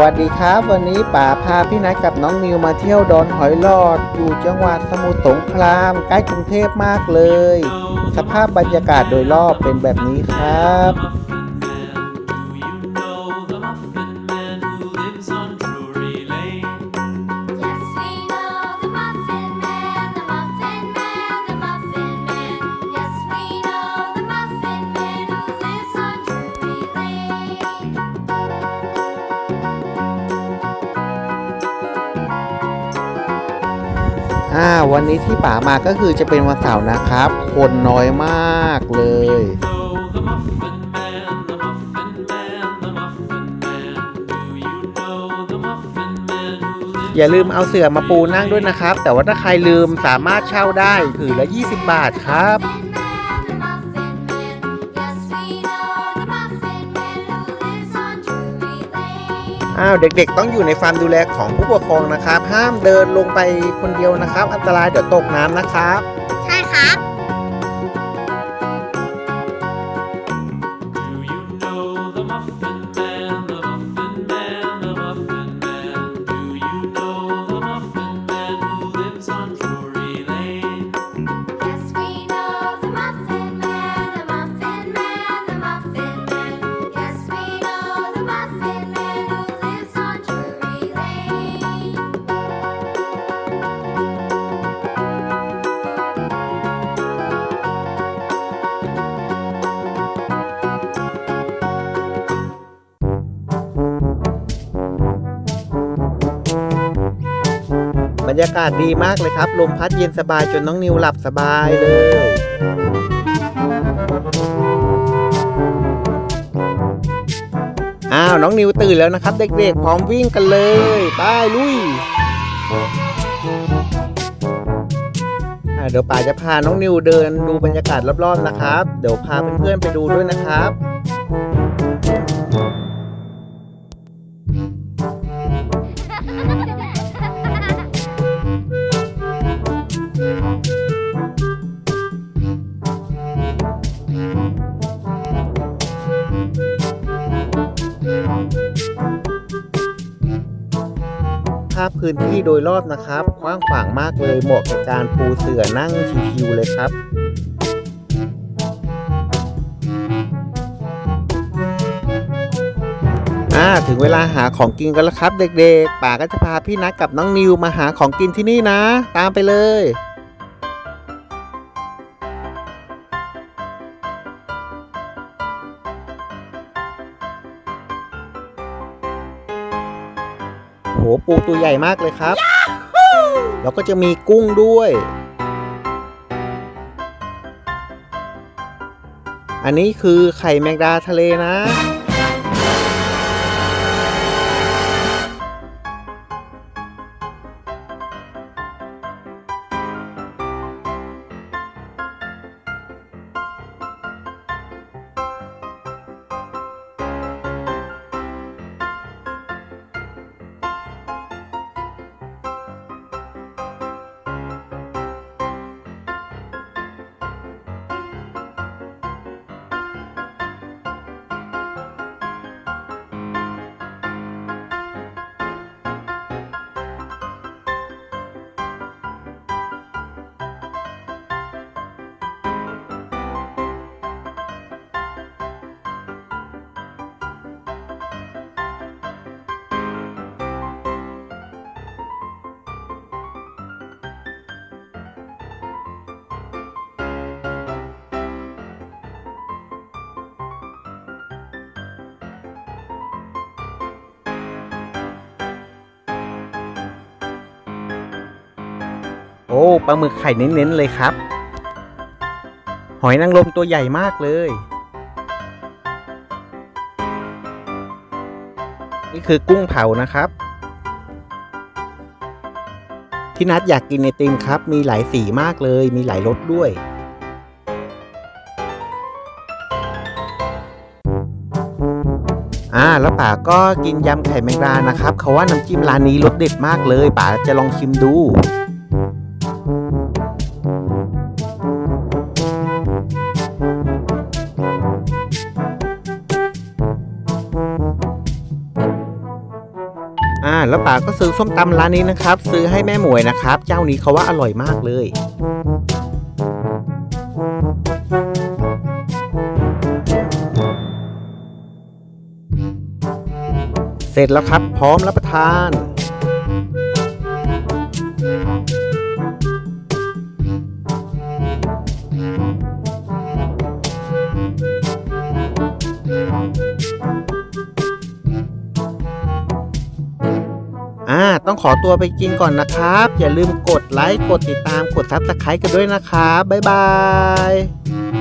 วัสดีครับ วันนี้ป๋าพาพี่นัทกับน้องนิวมาเที่ยวดอนหอยหลอด อยู่จังหวัดสมุทรสงคราม ใกล้กรุงเทพมากเลย สภาพบรรยากาศโดยรอบเป็นแบบนี้ครับ อ่าวันนี้ที่ป่ามาก็คือจะเป็นวันเสาร์นะครับ คนน้อยมากเลยอย่าลืมเอาเสื่อมาปูนั่งด้วยนะครับ แต่ว่าถ้าใครลืมสามารถเช่าได้ถือละ 20 บาทครับ อ้าวเด็กๆ ต้องอยู่ในความดูแลของผู้ปกครองนะครับ ห้ามเดินลงไปคนเดียวนะครับ อันตรายเดี๋ยวตกน้ำนะครับ ใช่ครับ รรยากาศดีมากเลยครับ ลมพัดเย็นสบายจนน้องนิวหลับสบายเลยอ้าวน้องนิวตื่นแล้วนะครับ เด็กๆ พร้อมวิ่งกันเลยไปลุยเดี๋ยวป่าจะพาน้องนิวเดินดูบรรยากาศรอบๆนะครับ เดี๋ยวพาเพื่อนๆไปดูด้วยนะครับ พื้นที่โดยรอบนะครับ กว้างขวางมากเลยเหมาะกับการปูเสื่อนั่งชิวๆเลยครับอ่าถึงเวลาหาของกินกันแล้วครับ เด็กๆ ป่าก็จะพาพี่นักกับน้องนิวมาหาของกินที่นี่นะ ตามไปเลย หปูตัวใหญ่มากเลยครับ แล้วก็จะมีกุ้งด้วย อันนี้คือไข่แมงดาทะเลนะ อ้ปลาหมึกไข่เน้นๆเลยครับ หอยนางรมตัวใหญ่มากเลย นี่คือกุ้งเผานะครับ ที่นัดอยากกินไอติมครับ มีหลายสีมากเลย มีหลายรสด้วยอ่าแล้วป๋าก็กินยำไข่แมงดานะครับ เขาว่าน้ำจิ้มร้านนี้รสเด็ดมากเลยป๋าจะลองชิมดู ป๋าก็ซื้อส้มตำร้านนี้นะครับ ซื้อให้แม่หมวยนะครับ เจ้านี้เขาว่าอร่อยมากเลยเสร็จแล้วครับ พร้อมรับประทาน ต้องขอตัวไปกินก่อนนะครับ อย่าลืมกดไลค์ กดติดตาม กดซับสไครต์กันด้วยนะครับ บ๊ายบาย